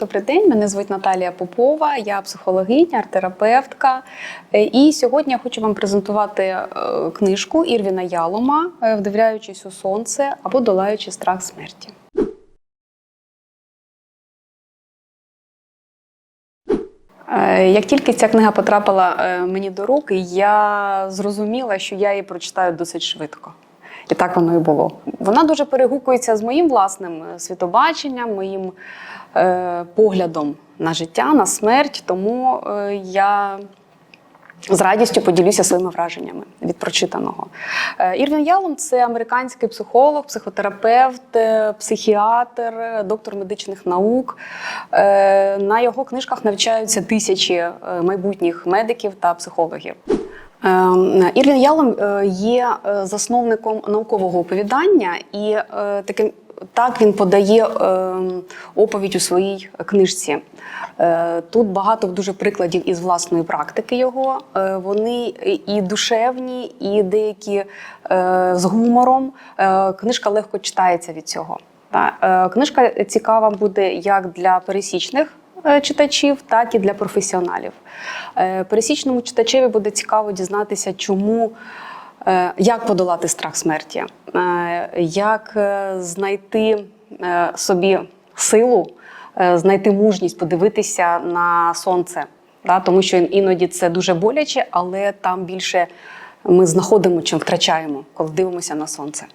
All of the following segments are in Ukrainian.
Добрий день, мене звуть Наталія Попова, я психологиня, арт-терапевтка. Е, І сьогодні я хочу вам презентувати е, книжку Ірвіна Ялома е, Вдивляючись у сонце або долаючи страх смерті. Як тільки ця книга потрапила мені до рук, я зрозуміла, що я її прочитаю досить швидко. І так воно і було. Вона дуже перегукується з моїм власним світобаченням, моїм поглядом на життя, на смерть. Тому е, я з радістю поділюся своїми враженнями від прочитаного. Е, Ірвін Ялом це американський психолог, психотерапевт, е, психіатр, е, доктор медичних наук. Е, На його книжках навчаються тисячі е, майбутніх медиків та психологів. Е, Ірвін Ялом е, є е, засновником наукового оповідання, і е, таким так він подає е, оповідь у своїй книжці. Е, Тут багато дуже прикладів із власної практики його. Е, Вони і душевні, і деякі е, з гумором. Е, Книжка легко читається від цього. Та, е, Книжка цікава буде як для пересічних е, читачів, так і для професіоналів. Е, Пересічному читачеві буде цікаво дізнатися, чому. Е, Як подолати страх смерті? Е, Як е, знайти собі силу, знайти мужність, подивитися на сонце? Тому що іноді це дуже боляче, але там більше ми знаходимо, чим втрачаємо, коли дивимося на сонце.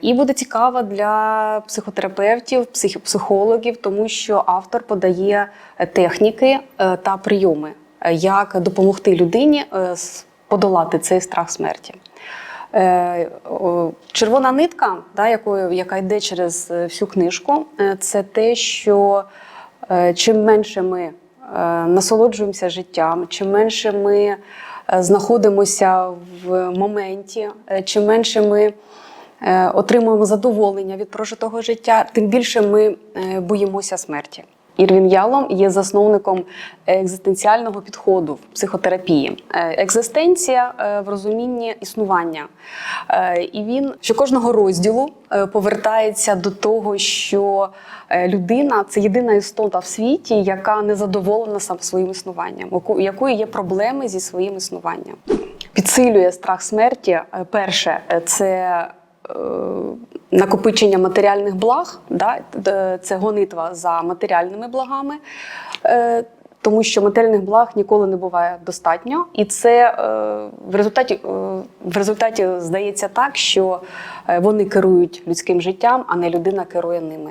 І буде цікаво для психотерапевтів, психологів, тому що автор подає техніки та прийоми, як допомогти людині подолати цей страх смерті. Е, Червона нитка, да, якою, яка йде через е, всю книжку, е, це те, що чим менше ми насолоджуємося життям, чим менше ми знаходимося в моменті, чим менше ми отримуємо задоволення від прожитого життя, тим більше ми боїмося смерті. Ірвін Ялом є засновником екзистенціального підходу в психотерапії. Е, Екзистенція е, в розумінні існування. Е, І він що кожного розділу е, повертається до того, що е, людина це єдина істота в світі, яка не задоволена сам своїм існуванням, у якої є проблеми зі своїм існуванням. Підсилює страх смерті. Е, Перше, е, це е, накопичення матеріальних благ, да? це гонитва за матеріальними благами. Тому що матеріальних благ ніколи не буває достатньо, і це е, в результаті е, в результаті здається так, що е, вони керують людським життям, а не людина керує ними.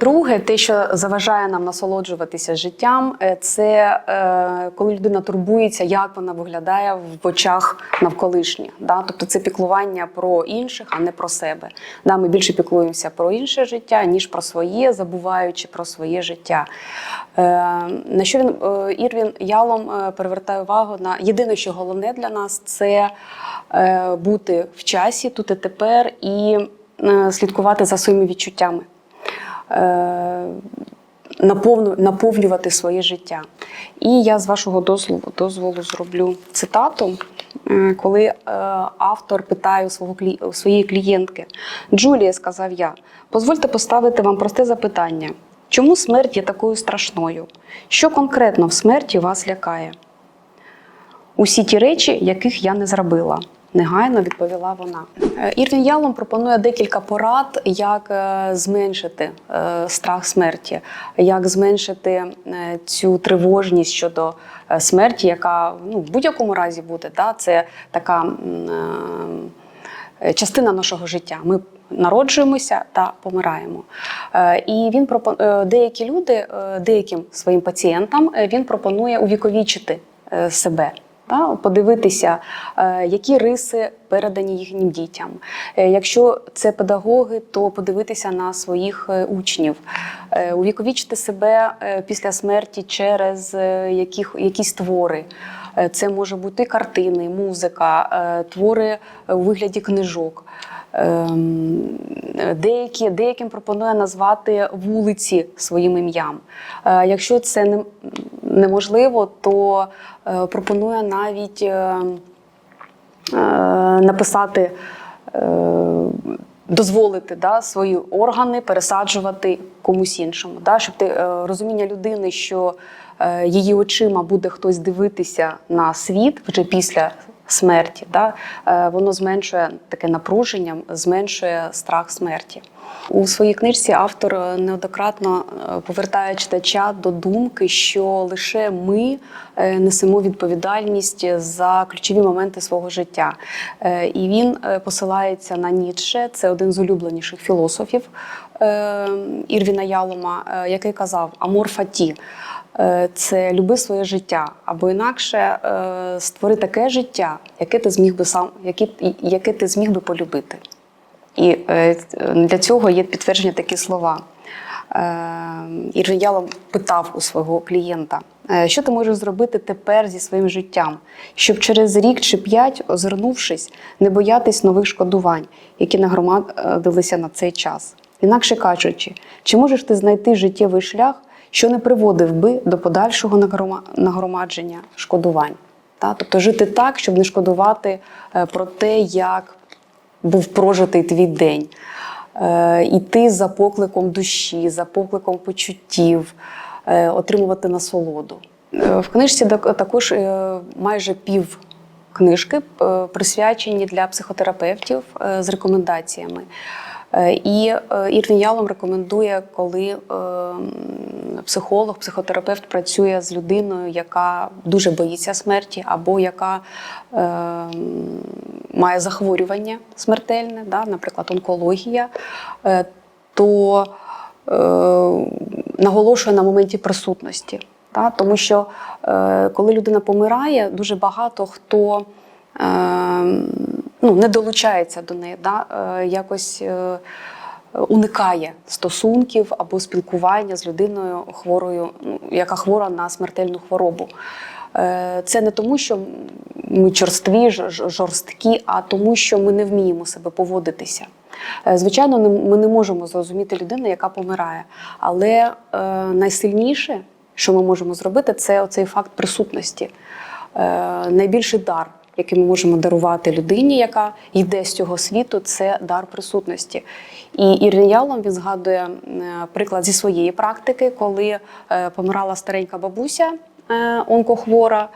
Друге, те, що заважає нам насолоджуватися життям, це коли людина турбується, як вона виглядає в очах навколишніх. Да? Тобто це піклування про інших, а не про себе. Да? Ми більше піклуємося про інше життя, ніж про своє, забуваючи про своє життя. На що він Ірвін Ялом е, привертає увагу на єдине, що головне для нас це е, бути в часі тут і тепер і е, слідкувати за своїми відчуттями. Е, наповнювати своє життя. І я з вашого дозволу, дозволу зроблю цитату, е, коли е, автор питає свого своєї клієнтки: Джулія, сказав я, дозвольте поставити вам просте запитання. Чому смерть є такою страшною? Що конкретно в смерті вас лякає? Усі ті речі, яких я не зробила. Негайно відповіла вона. Е, Ірвін Ялом пропонує декілька порад, як е, зменшити е, страх смерті, як зменшити цю тривожність щодо смерті, яка ну, в будь-якому разі буде. Да? Це така частина нашого життя. Ми народжуємося та помираємо. Е, І він е, деякі люди, е, деяким своїм пацієнтам він пропонує увіковічити себе. Та, подивитися, які риси передані їхнім дітям. Якщо це педагоги, то подивитися на своїх учнів, увіковічити себе після смерті через яких, якісь твори. Це може бути картини, музика, твори у вигляді книжок. Ем, Деякі, деяким пропонує назвати вулиці своїм ім'ям. Е, Якщо це неможливо, то е, пропонує навіть е, написати дозволити да, свої органи пересаджувати комусь іншому. Да, щоб ти розуміння людини, що її очима буде хтось дивитися на світ вже після смерті, да, е, воно зменшує таке напруження, зменшує страх смерті. У своїй книжці автор е, неоднократно е, повертає читача до думки, що лише ми несемо відповідальність за ключові моменти свого життя. І він посилається на Ніцше, це один з улюбленіших філософів Ірвіна Ялома, який казав Амор фаті. Е, Це люби своє життя, або інакше е, створи таке життя, яке ти зміг би сам, яке, яке ти зміг би полюбити. І е, для цього є підтвердження такі слова. Ірвін Ялом питав у свого клієнта, що ти можеш зробити тепер зі своїм життям, щоб через рік чи п'ять, озирнувшись, не боятись нових шкодувань, які нагромадилися на цей час. Інакше кажучи, чи можеш ти знайти життєвий шлях, що не приводив би до подальшого нагромадження шкодувань? Та? Тобто жити так, щоб не шкодувати е, про те, як був прожитий твій день. Е, Іти за покликом душі, за покликом почуттів, е, отримувати насолоду. В книжці також майже пів книжки присвячені для психотерапевтів з рекомендаціями. І Ірвін Ялом рекомендує, коли е, м, психолог, психотерапевт працює з людиною, яка дуже боїться смерті, або яка е, має захворювання смертельне, да, наприклад, онкологія, е, то е, наголошує на моменті присутності. Да, тому що е, коли людина помирає, дуже багато хто е, ну, не долучається до неї, да, е, якось е, уникає стосунків або спілкування з людиною хворою, ну, яка хвора на смертельну хворобу. Е, Це не тому, що ми чорстві, жорсткі, а тому, що ми не вміємо себе поводитися. Е, Звичайно, ми не можемо зрозуміти людину, яка помирає. Але е, найсильніше, що ми можемо зробити, це оцей факт присутності. Найбільший дар, який ми можемо дарувати людині, яка йде з цього світу, це дар присутності. І Ірвін Ялом він згадує е, приклад зі своєї практики, коли е, помирала старенька бабуся. е, Онкохвора,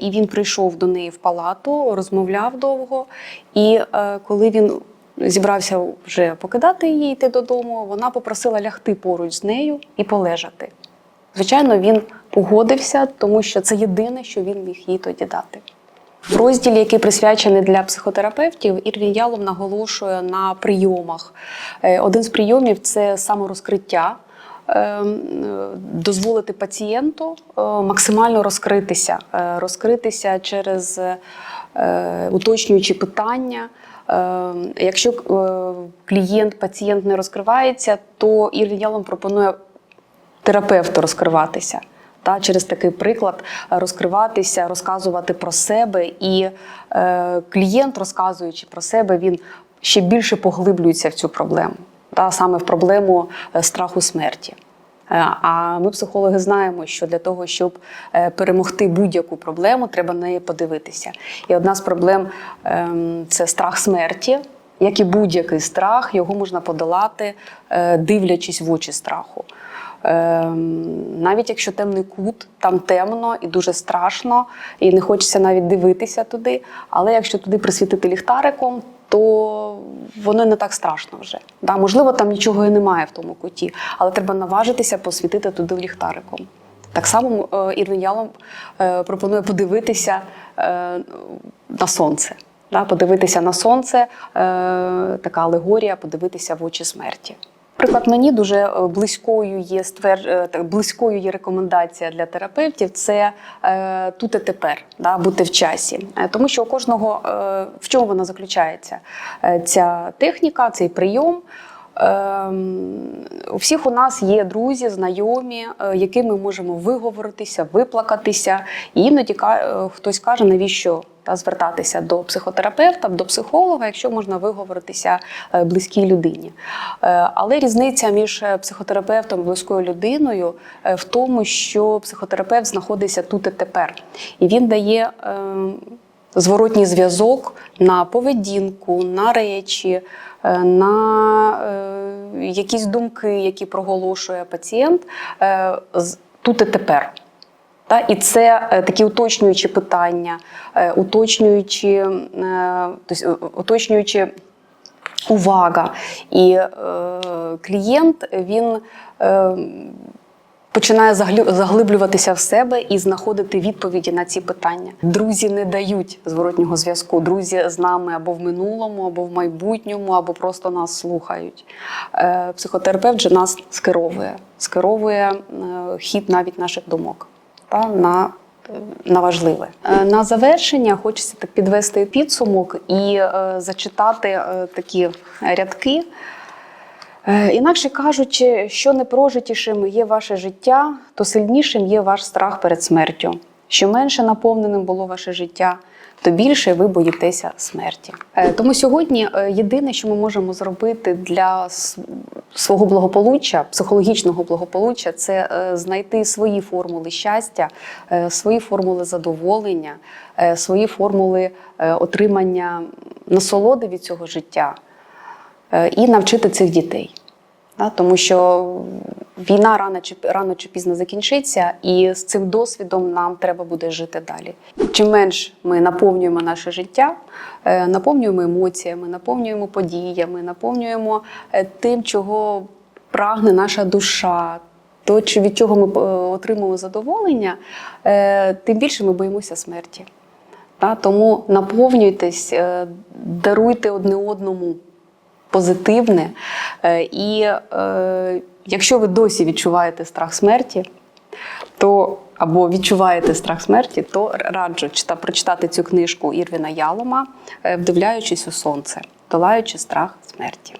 і він прийшов до неї в палату, розмовляв довго. І коли він зібрався вже покидати її, йти додому, вона попросила лягти поруч з нею і полежати. Звичайно, він погодився, тому що це єдине, що він міг їй тоді дати. В розділі, який присвячений для психотерапевтів, Ірвін Ялом наголошує на прийомах. Е, Один з прийомів це саморозкриття, е, дозволити пацієнту е, максимально розкритися, розкритися через уточнюючі питання. Якщо клієнт, пацієнт не розкривається, то Ірвін Ялом пропонує терапевту розкриватися. Та, через такий приклад розкриватися, розказувати про себе, і е, клієнт, розказуючи про себе, він ще більше поглиблюється в цю проблему, та, саме в проблему е, страху смерті. Е, А ми, психологи, знаємо, що для того, щоб е, перемогти будь-яку проблему, треба на неї подивитися. І одна з проблем ем, це страх смерті. Як і будь-який страх, його можна подолати, дивлячись в очі страху. Ем, Навіть якщо темний кут, там темно і дуже страшно, і не хочеться навіть дивитися туди. Але якщо туди присвітити ліхтариком, то воно не так страшно вже. Да, можливо, там нічого і немає в тому куті, але треба наважитися посвітити туди ліхтариком. Так само е, Ірвін Ялом е, пропонує подивитися е, на сонце. Подивитися на сонце, така алегорія, подивитися в очі смерті. Наприклад, мені дуже е, близькою є ствер... е, близькою є рекомендація для терапевтів це е, тут і тепер, да, бути в часі. Е, тому що у кожного е, в чому вона заключається? Ця техніка, цей прийом. Ем, У всіх у нас є друзі, знайомі, е, яким ми можемо виговоритися, виплакатися. І іноді е, хтось каже, навіщо та, звертатися до психотерапевта, до психолога, якщо можна виговоритися е, близькій людині. Але різниця між психотерапевтом і близькою людиною в тому, що психотерапевт знаходиться тут і тепер. І він дає ем, зворотній зв'язок на поведінку, на речі, е, на е, якісь думки, які проголошує пацієнт е, тут і тепер. І це такі уточнюючі питання, уточнюючі, уточнюючі увага. І клієнт він починає заглиблюватися в себе і знаходити відповіді на ці питання. Друзі не дають зворотнього зв'язку. Друзі з нами або в минулому, або в майбутньому, або просто нас слухають. Е, Психотерапевт же нас скеровує, скеровує е, хід навіть наших думок та на на важливе. Е, На завершення хочеться так підвести підсумок і зачитати такі рядки. Е, Інакше кажучи, що непрожитішим є ваше життя, то сильнішим є ваш страх перед смертю. Що менше наповненим було ваше життя, то більше ви боїтеся смерті. Е, Тому сьогодні е, єдине, що ми можемо зробити для свого благополуччя, психологічного благополуччя, це знайти свої формули щастя, свої формули задоволення, свої формули отримання насолоди від цього життя і навчити цих дітей. Тому що війна рано чи, рано чи пізно закінчиться, і з цим досвідом нам треба буде жити далі. Чим менш ми наповнюємо наше життя, е, наповнюємо емоціями, наповнюємо подіями, наповнюємо е, тим, чого прагне наша душа, то, від чого ми е, отримуємо задоволення, е, тим більше ми боїмося смерті. Тому наповнюйтесь, е, даруйте одне одному позитивне. Е, І е, якщо ви досі відчуваєте страх смерті, то або відчуваєте страх смерті, то раджу чита, прочитати цю книжку Ірвіна Ялома, е, вдивляючись у сонце, долаючи страх смерті.